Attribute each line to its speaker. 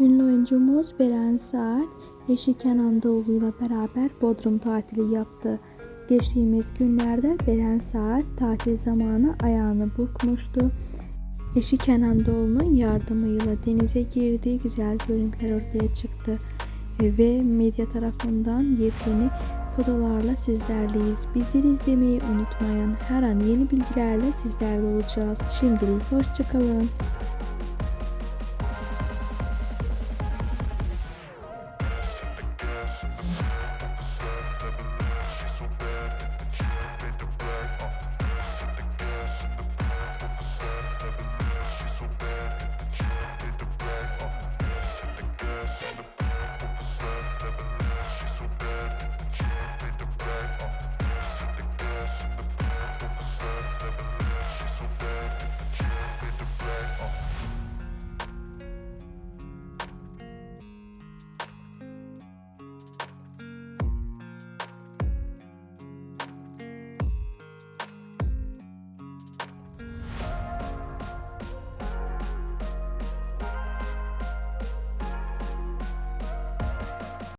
Speaker 1: Ünlü oyuncumuz Beren Saat, eşi Kenan Doğulu ile beraber Bodrum tatili yaptı. Geçtiğimiz günlerde Beren Saat tatil zamanı ayağını burkmuştu. Eşi Kenan Doğulu'nun yardımıyla denize girdiği güzel görüntüler ortaya çıktı. E, ve medya tarafından yepyeni fotolarla sizlerleyiz. Bizleri izlemeyi unutmayın. Her an yeni bilgilerle sizlerle olacağız. Şimdilik hoşçakalın.